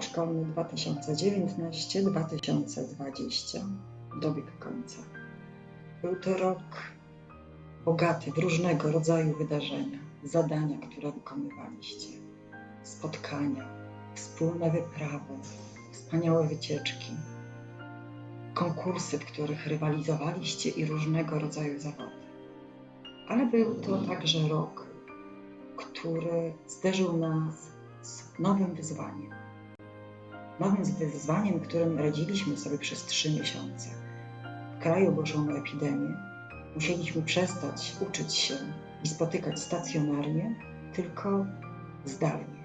Szkolny 2019-2020 dobiegł końca. Był to rok bogaty w różnego rodzaju wydarzenia, zadania, które wykonywaliście, spotkania, wspólne wyprawy, wspaniałe wycieczki, konkursy, w których rywalizowaliście i różnego rodzaju zawody. Ale był to także rok, który zderzył nas z nowym wyzwaniem. Nowym wyzwaniem, którym radziliśmy sobie przez trzy miesiące. W kraju ogłoszono epidemię, musieliśmy przestać uczyć się i spotykać stacjonarnie, tylko zdalnie.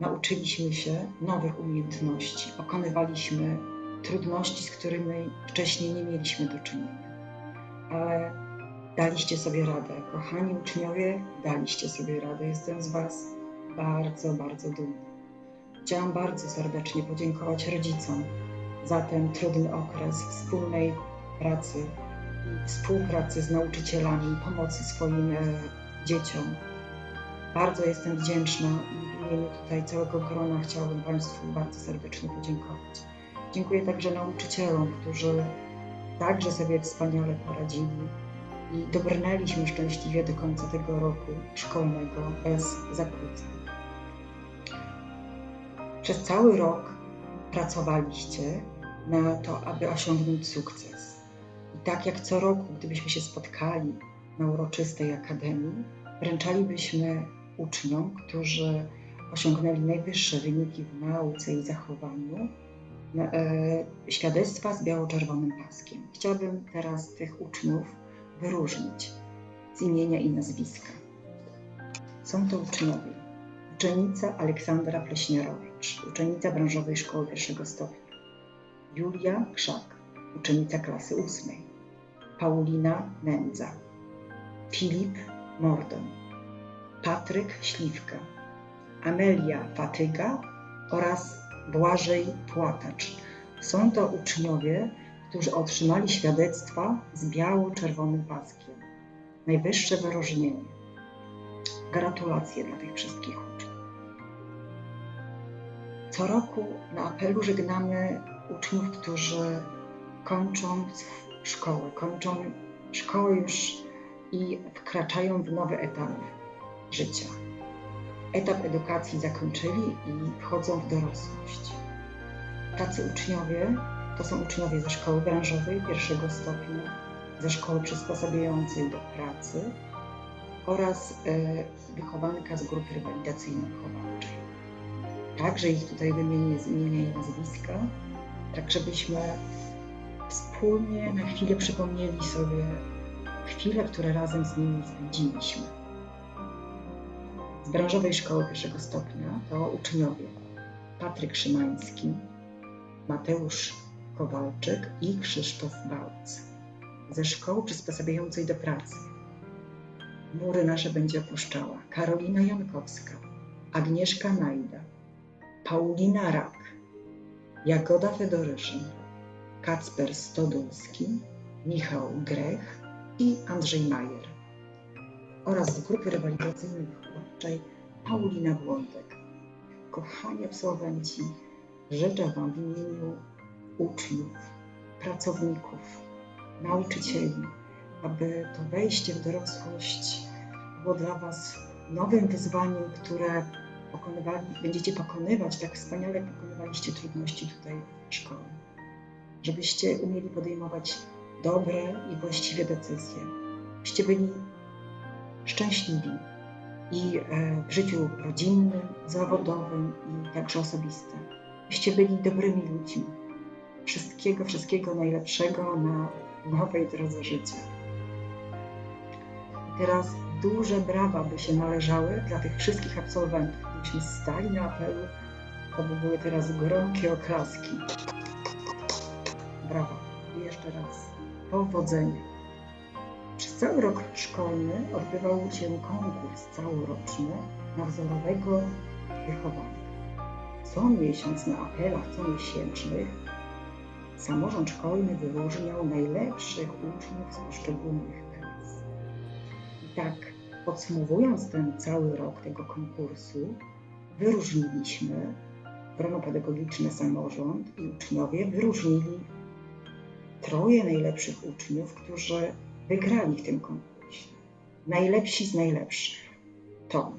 Nauczyliśmy się nowych umiejętności, pokonywaliśmy trudności, z którymi wcześniej nie mieliśmy do czynienia. Ale daliście sobie radę. Kochani uczniowie, daliście sobie radę. Jestem z Was bardzo, bardzo dumna. Chciałam bardzo serdecznie podziękować rodzicom za ten trudny okres wspólnej pracy współpracy z nauczycielami, pomocy swoim e, dzieciom. Bardzo jestem wdzięczna i w imieniu tutaj całego grona chciałabym Państwu bardzo serdecznie podziękować. Dziękuję także nauczycielom, którzy także sobie wspaniale poradzili i dobrnęliśmy szczęśliwie do końca tego roku szkolnego bez zakłóceń. Przez cały rok pracowaliście na to, aby osiągnąć sukces. I tak jak co roku, gdybyśmy się spotkali na uroczystej akademii, wręczalibyśmy uczniom, którzy osiągnęli najwyższe wyniki w nauce i zachowaniu, e, świadectwa z biało-czerwonym paskiem. Chciałabym teraz tych uczniów wyróżnić z imienia i nazwiska. Są to uczniowie. Uczennica Aleksandra Pleśnierowicz, uczennica branżowej szkoły pierwszego stopnia. Julia Krzak, uczennica klasy ósmej. Paulina Nędza. Filip Mordon. Patryk Śliwka. Amelia Fatyga oraz Błażej Płatacz. Są to uczniowie, którzy otrzymali świadectwa z biało-czerwonym paskiem. Najwyższe wyróżnienie. Gratulacje dla tych wszystkich uczniów. Co roku na apelu żegnamy uczniów, którzy kończą szkołę, kończą szkołę już i wkraczają w nowy etap życia. Etap edukacji zakończyli i wchodzą w dorosłość. Tacy uczniowie to są uczniowie ze szkoły branżowej pierwszego stopnia, ze szkoły przysposabiającej do pracy oraz e, wychowanka z grupy rewalidacyjno-wychowawczej. Także ich tutaj wymienię z imienia i nazwiska, tak żebyśmy wspólnie na chwilę przypomnieli sobie chwile, które razem z nimi spędziliśmy. Z branżowej szkoły pierwszego stopnia to uczniowie Patryk Szymański, Mateusz Kowalczyk i Krzysztof Bałc. Ze szkoły przysposabiającej do pracy. Mury nasze będzie opuszczała Karolina Jankowska, Agnieszka Najda, Paulina Rak, Jagoda Fedoryszyn, Kacper Stodulski, Michał Grech i Andrzej Majer oraz z grupy rywalizacyjnej wychowawczej Paulina Błądek. Kochani absolwenci, życzę Wam w imieniu uczniów, pracowników, nauczycieli, aby to wejście w dorosłość było dla Was nowym wyzwaniem, które pokonywali, będziecie pokonywać tak wspaniale, pokonywaliście trudności tutaj w szkole. Żebyście umieli podejmować dobre i właściwe decyzje, byście byli szczęśliwi i e, w życiu rodzinnym, zawodowym i także osobistym. Byście byli dobrymi ludźmi. Wszystkiego, wszystkiego najlepszego na nowej drodze życia. Teraz duże brawa by się należały dla tych wszystkich absolwentów. Gdybyśmy stali na apelu, to by były teraz gorąkie oklaski. Brawa. I jeszcze raz. Powodzenia. Przez cały rok szkolny odbywał się konkurs całoroczny na wzorowego wychowanka. Co miesiąc na apelach comiesięcznych samorząd szkolny wyróżniał najlepszych uczniów z poszczególnych tak podsumowując ten cały rok tego konkursu, wyróżniliśmy, grono pedagogiczne samorząd i uczniowie wyróżnili troje najlepszych uczniów, którzy wygrali w tym konkursie. Najlepsi z najlepszych to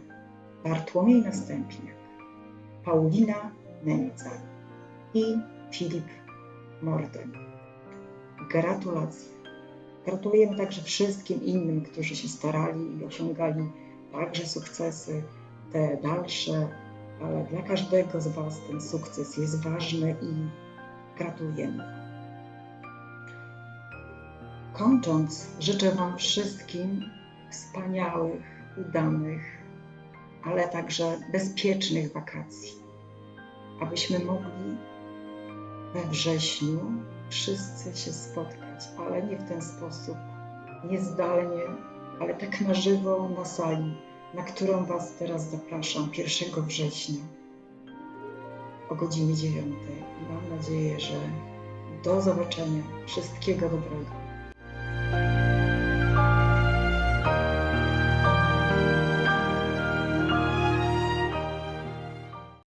Bartłomiej Następniak, Paulina Nędza i Filip Morden. Gratulacje. Gratulujemy także wszystkim innym, którzy się starali i osiągali także sukcesy, te dalsze, ale dla każdego z Was ten sukces jest ważny i gratulujemy. Kończąc, życzę Wam wszystkim wspaniałych, udanych, ale także bezpiecznych wakacji, abyśmy mogli we wrześniu wszyscy się spotkać, ale nie w ten sposób, nie zdalnie, ale tak na żywo na sali, na którą Was teraz zapraszam 1 września o godzinie 9. I mam nadzieję, że do zobaczenia. Wszystkiego dobrego.